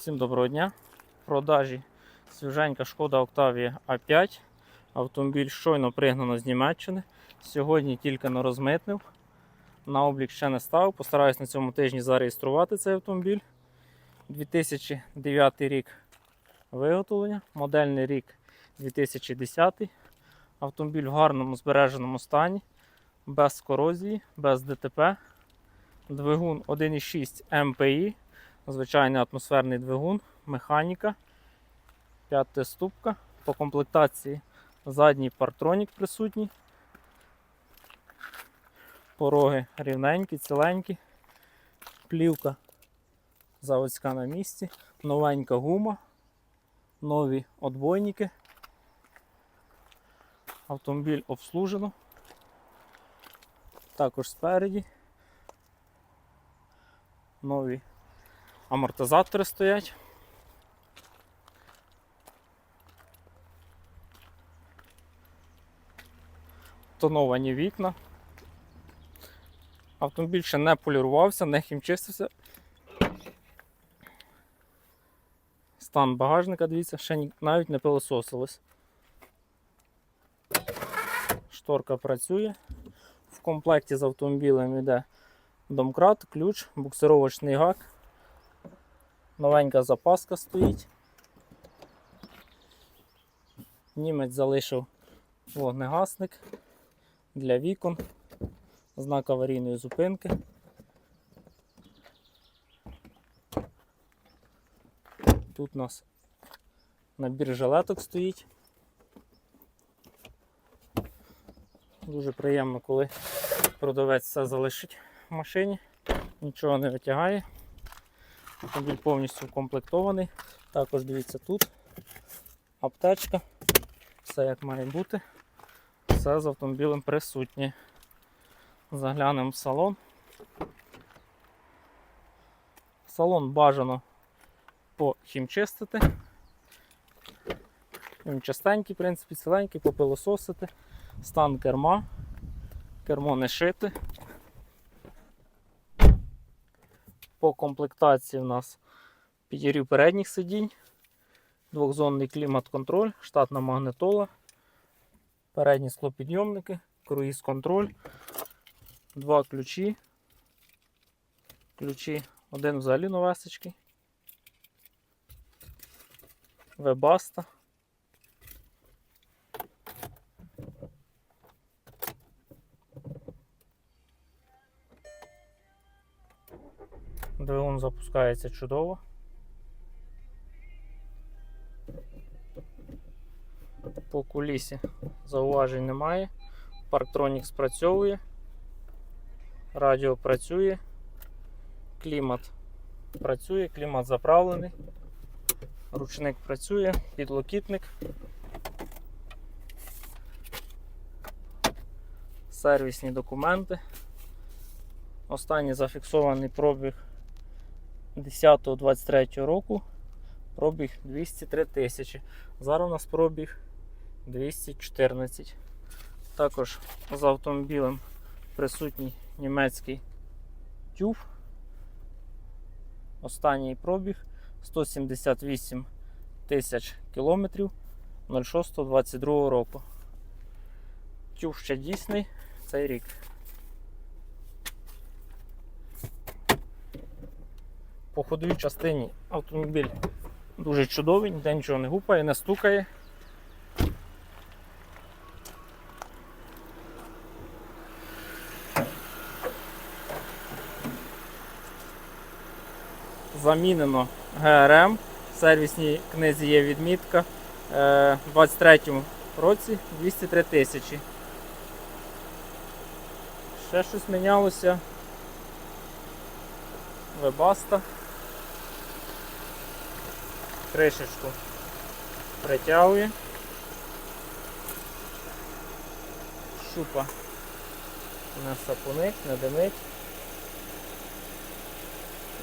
Всім доброго дня. В продажі свіженька шкода Octavia A5. Автомобіль щойно пригнано з Німеччини. Сьогодні тільки не розмитнив. На облік ще не став. Постараюсь на цьому тижні зареєструвати цей автомобіль. 2009 рік виготовлення, модельний рік 2010. Автомобіль в гарному збереженому стані, без корозії, без ДТП. Двигун 1,6 МПІ, звичайний атмосферний двигун, механіка, п'ята ступка. По комплектації задній партронік присутній. Пороги рівненькі, ціленькі. Плівка заводська на місці, новенька гума, нові отбойники. Автомобіль обслужено. Також спереді. Нові амортизатори стоять. Тоновані вікна. Автомобіль ще не полірувався, не хімчистився. Стан багажника, дивіться, ще навіть не пилососилось. Шторка працює. В комплекті з автомобілем йде домкрат, ключ, буксировочний гак. Новенька запаска стоїть. Німець залишив вогнегасник для вікон, знак аварійної зупинки. Тут у нас набір жилеток стоїть. Дуже приємно, коли продавець все залишить в машині, нічого не витягає. Автомобіль повністю укомплектований. Також дивіться тут аптечка, все як має бути. Все з автомобілем присутнє. Заглянемо в салон. Салон бажано похімчистити. Він чистенький, в принципі, ціленький, попилососити. Стан керма. Кермо не шите. По комплектації у нас підігрів передніх сидінь, двохзонний клімат-контроль, штатна магнитола, передні склопідйомники, круїз-контроль, два ключі. Ключі, один взагалі новесечки. Вебаста. Двигун запускається чудово. По кулісі зауважень немає. Парктронік спрацьовує, радіо працює, клімат працює, клімат заправлений, ручник працює, підлокітник. Сервісні документи. Останній зафіксований пробіг 10-23 року. Пробіг 203 тисячі. Зараз у нас пробіг 214. Також з автомобілем присутній німецький тюф. Останній пробіг 178 тисяч кілометрів 06-22 року. Тюф ще дійсний цей рік. По ходовій частині автомобіль дуже чудовий, ніде нічого не гупає, не стукає. Замінено ГРМ. В сервісній книзі є відмітка. Е, У 23 році 203 тисячі. Ще щось мінялося. Вебаста. Кришечку притягує. Шупа не сапунить, не димить.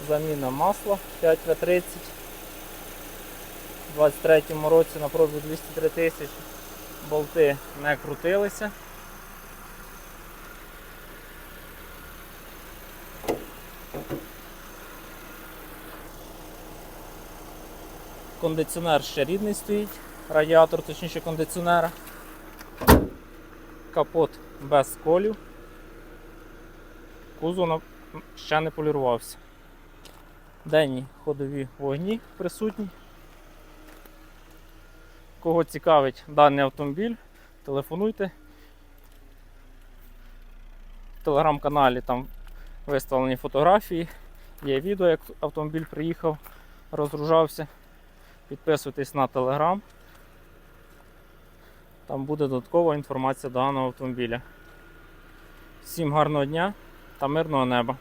Заміна масла 5В30. У 23-му році на пробі 203 тисячі. Болти не крутилися. Кондиціонер ще рідний стоїть, радіатор, точніше кондиціонера. Капот без сколів. Кузов ще не полірувався. Денні ходові вогні присутні. Кого цікавить даний автомобіль, телефонуйте. В телеграм-каналі там виставлені фотографії, є відео, як автомобіль приїхав, розгружався. Підписуйтесь на телеграм. Там буде додаткова інформація даного автомобіля. Всім гарного дня та мирного неба!